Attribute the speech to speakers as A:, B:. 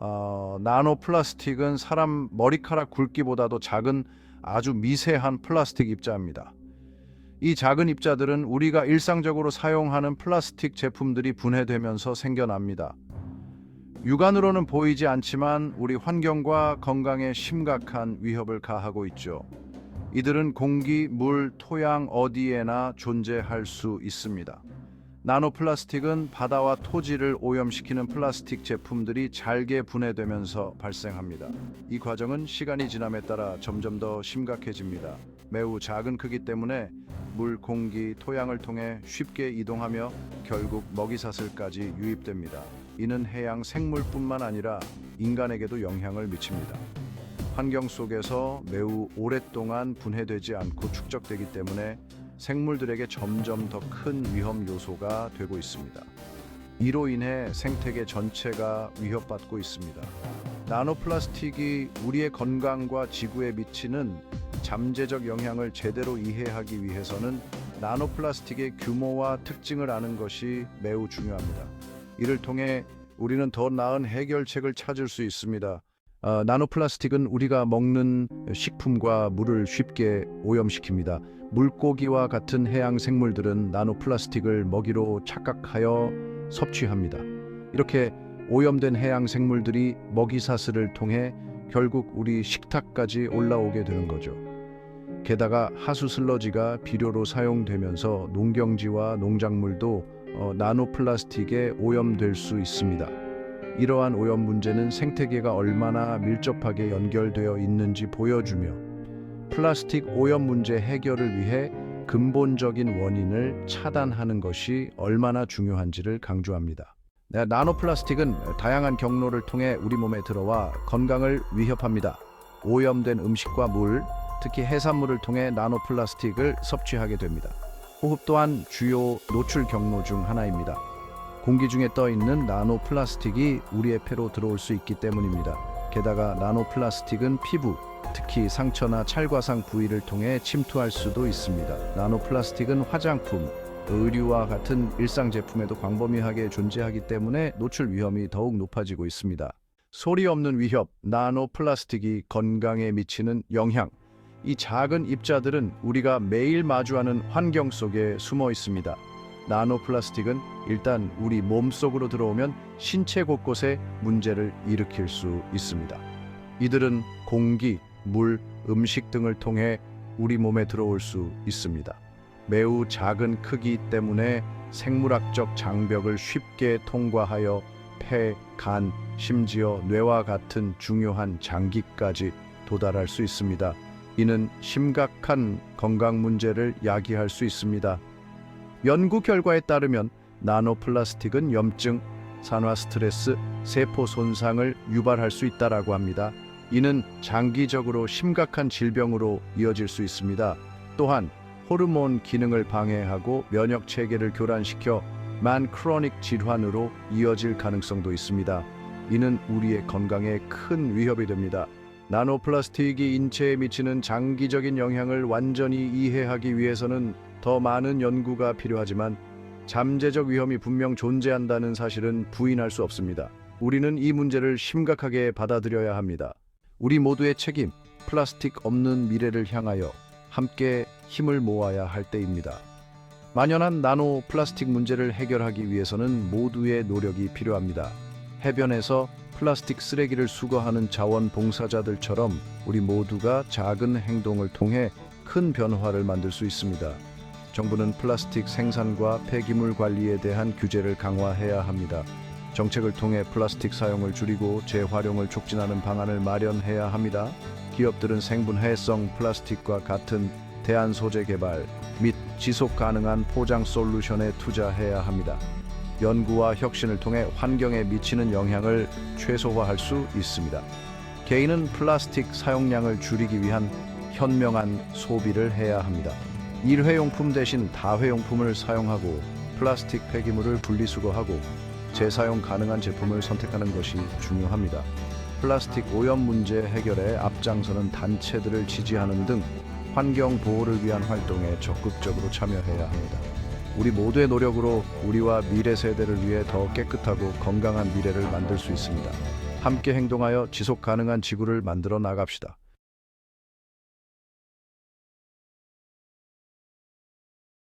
A: 어, 나노 플라스틱은 사람 머리카락 굵기보다도 작은 아주 미세한 플라스틱 입자입니다. 이 작은 입자들은 우리가 일상적으로 사용하는 플라스틱 제품들이 분해되면서 생겨납니다. 육안으로는 보이지 않지만 우리 환경과 건강에 심각한 위협을 가하고 있죠. 이들은 공기, 물, 토양 어디에나 존재할 수 있습니다. 나노 플라스틱은 바다와 토지를 오염시키는 플라스틱 제품들이 잘게 분해되면서 발생합니다. 이 과정은 시간이 지남에 따라 점점 더 심각해집니다. 매우 작은 크기 때문에 물, 공기, 토양을 통해 쉽게 이동하며 결국 먹이사슬까지 유입됩니다. 이는 해양 생물뿐만 아니라 인간에게도 영향을 미칩니다. 환경 속에서 매우 오랫동안 분해되지 않고 축적되기 때문에 생물들에게 점점 더 큰 위험 요소가 되고 있습니다. 이로 인해 생태계 전체가 위협받고 있습니다. 나노 플라스틱이 우리의 건강과 지구에 미치는 잠재적 영향을 제대로 이해하기 위해서는 나노 플라스틱의 규모와 특징을 아는 것이 매우 중요합니다. 이를 통해 우리는 더 나은 해결책을 찾을 수 있습니다. 어, 나노 플라스틱은 우리가 먹는 식품과 물을 쉽게 오염시킵니다. 물고기와 같은 해양 생물들은 나노 플라스틱을 먹이로 착각하여 섭취합니다. 이렇게 오염된 해양 생물들이 먹이 사슬을 통해 결국 우리 식탁까지 올라오게 되는 거죠. 게다가 하수 슬러지가 비료로 사용되면서 농경지와 농작물도 어, 나노 플라스틱에 오염될 수 있습니다. 이러한 오염 문제는 생태계가 얼마나 밀접하게 연결되어 있는지 보여주며 플라스틱 오염 문제 해결을 위해 근본적인 원인을 차단하는 것이 얼마나 중요한지를 강조합니다. 네, 나노 플라스틱은 다양한 경로를 통해 우리 몸에 들어와 건강을 위협합니다. 오염된 음식과 물, 특히 해산물을 통해 나노 플라스틱을 섭취하게 됩니다. 호흡 또한 주요 노출 경로 중 하나입니다. 공기 중에 떠 있는 나노 플라스틱이 우리의 폐로 들어올 수 있기 때문입니다. 게다가 나노 플라스틱은 피부, 특히 상처나 찰과상 부위를 통해 침투할 수도 있습니다. 나노 플라스틱은 화장품, 의류와 같은 일상 제품에도 광범위하게 존재하기 때문에 노출 위험이 더욱 높아지고 있습니다. 소리 없는 위협, 나노 플라스틱이 건강에 미치는 영향. 이 작은 입자들은 우리가 매일 마주하는 환경 속에 숨어 있습니다. 나노 플라스틱은 일단 우리 몸 속으로 들어오면 신체 곳곳에 문제를 일으킬 수 있습니다. 이들은 공기, 물, 음식 등을 통해 우리 몸에 들어올 수 있습니다. 매우 작은 크기 때문에 생물학적 장벽을 쉽게 통과하여 폐, 간, 심지어 뇌와 같은 중요한 장기까지 도달할 수 있습니다. 이는 심각한 건강 문제를 야기할 수 있습니다. 연구 결과에 따르면 나노 플라스틱은 염증, 산화 스트레스, 세포 손상을 유발할 수 있다라고 합니다. 이는 장기적으로 심각한 질병으로 이어질 수 있습니다. 또한 호르몬 기능을 방해하고 면역 체계를 교란시켜 만 크로닉 질환으로 이어질 가능성도 있습니다. 이는 우리의 건강에 큰 위협이 됩니다. 나노 플라스틱이 인체에 미치는 장기적인 영향을 완전히 이해하기 위해서는 더 많은 연구가 필요하지만 잠재적 위험이 분명 존재한다는 사실은 부인할 수 없습니다. 우리는 이 문제를 심각하게 받아들여야 합니다. 우리 모두의 책임, 플라스틱 없는 미래를 향하여 함께 힘을 모아야 할 때입니다. 만연한 나노 플라스틱 문제를 해결하기 위해서는 모두의 노력이 필요합니다. 해변에서 플라스틱 쓰레기를 수거하는 자원봉사자들처럼 우리 모두가 작은 행동을 통해 큰 변화를 만들 수 있습니다. 정부는 플라스틱 생산과 폐기물 관리에 대한 규제를 강화해야 합니다. 정책을 통해 플라스틱 사용을 줄이고 재활용을 촉진하는 방안을 마련해야 합니다. 기업들은 생분해성 플라스틱과 같은 대안 소재 개발 및 지속 가능한 포장 솔루션에 투자해야 합니다. 연구와 혁신을 통해 환경에 미치는 영향을 최소화할 수 있습니다. 개인은 플라스틱 사용량을 줄이기 위한 현명한 소비를 해야 합니다. 일회용품 대신 다회용품을 사용하고 플라스틱 폐기물을 분리수거하고 재사용 가능한 제품을 선택하는 것이 중요합니다. 플라스틱 오염 문제 해결에 앞장서는 단체들을 지지하는 등 환경 보호를 위한 활동에 적극적으로 참여해야 합니다. 우리 모두의 노력으로 우리와 미래 세대를 위해 더 깨끗하고 건강한 미래를 만들 수 있습니다. 함께 행동하여 지속 가능한 지구를 만들어 나갑시다.